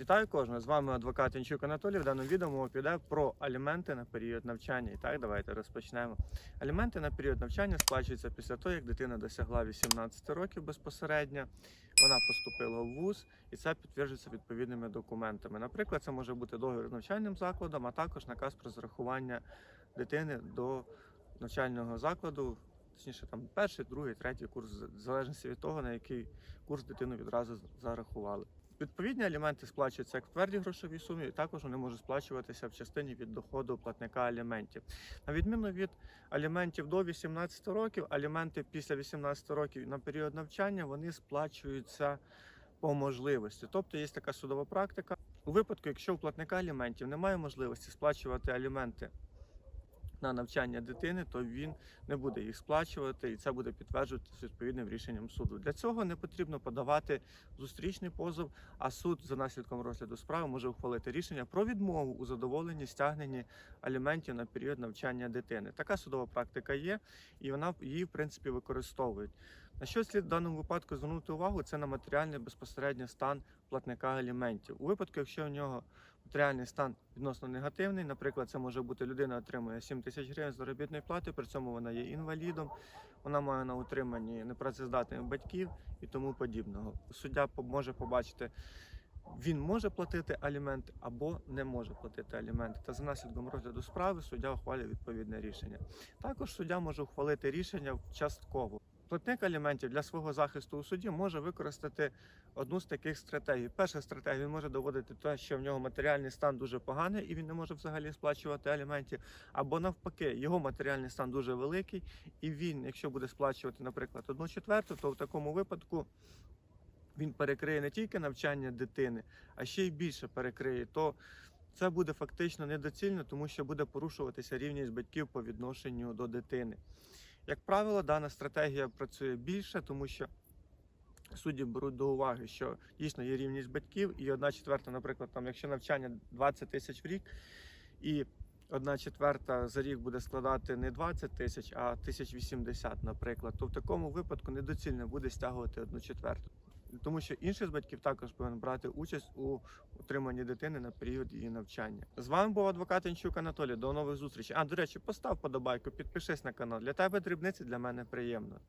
Вітаю кожного. З вами адвокат Інчук Анатолій. В даному відео мова піде про аліменти на період навчання. І так, давайте розпочнемо. Аліменти на період навчання сплачуються після того, як дитина досягла 18 років безпосередньо. Вона поступила в ВУЗ, і це підтверджується відповідними документами. Наприклад, це може бути договір з навчальним закладом, а також наказ про зарахування дитини до навчального закладу. Точніше, там перший, другий, третій курс, в залежності від того, на який курс дитину відразу зарахували. Відповідні аліменти сплачуються як в твердій грошовій сумі, і також вони можуть сплачуватися в частині від доходу платника аліментів. На відміну від аліментів до 18 років, аліменти після 18 років на період навчання вони сплачуються по можливості. Тобто є така судова практика. У випадку, якщо у платника аліментів немає можливості сплачувати аліменти на навчання дитини, то він не буде їх сплачувати, і це буде підтверджуватися відповідним рішенням суду. Для цього не потрібно подавати зустрічний позов, а суд за наслідком розгляду справи може ухвалити рішення про відмову у задоволенні стягненні аліментів на період навчання дитини. Така судова практика є, і вона її в принципі використовують. На що слід в даному випадку звернути увагу? Це на матеріальний безпосередньо стан платника аліментів. У випадку, якщо у нього матеріальний стан відносно негативний, наприклад, це може бути людина отримує 7 тисяч гривень заробітної плати, при цьому вона є інвалідом, вона має на утриманні непрацездатних батьків і тому подібного. Суддя може побачити. Він може платити аліменти або не може платити аліменти. Та за наслідком розгляду справи суддя ухвалює відповідне рішення. Також суддя може ухвалити рішення частково. Платник аліментів для свого захисту у суді може використати одну з таких стратегій. Перша стратегія він може доводити те, що в нього матеріальний стан дуже поганий і він не може взагалі сплачувати аліментів. Або навпаки, його матеріальний стан дуже великий, і він, якщо буде сплачувати, наприклад, одну четверту, то в такому випадку він перекриє не тільки навчання дитини, а ще й більше перекриє. То це буде фактично недоцільно, тому що буде порушуватися рівність батьків по відношенню до дитини. Як правило, дана стратегія працює більше, тому що судді беруть до уваги, що дійсно є рівність батьків, і одна четверта, наприклад, там, якщо навчання 20 тисяч в рік, і одна четверта за рік буде складати не 20 тисяч, а 1080, наприклад, то в такому випадку недоцільно буде стягувати одну четверту. Тому що інший з батьків також повинен брати участь у утриманні дитини на період її навчання. З вами був адвокат Інчук Анатолій. До нових зустрічей. А до речі, постав подобайку, підпишись на канал. Для тебе дрібниці, для мене приємно.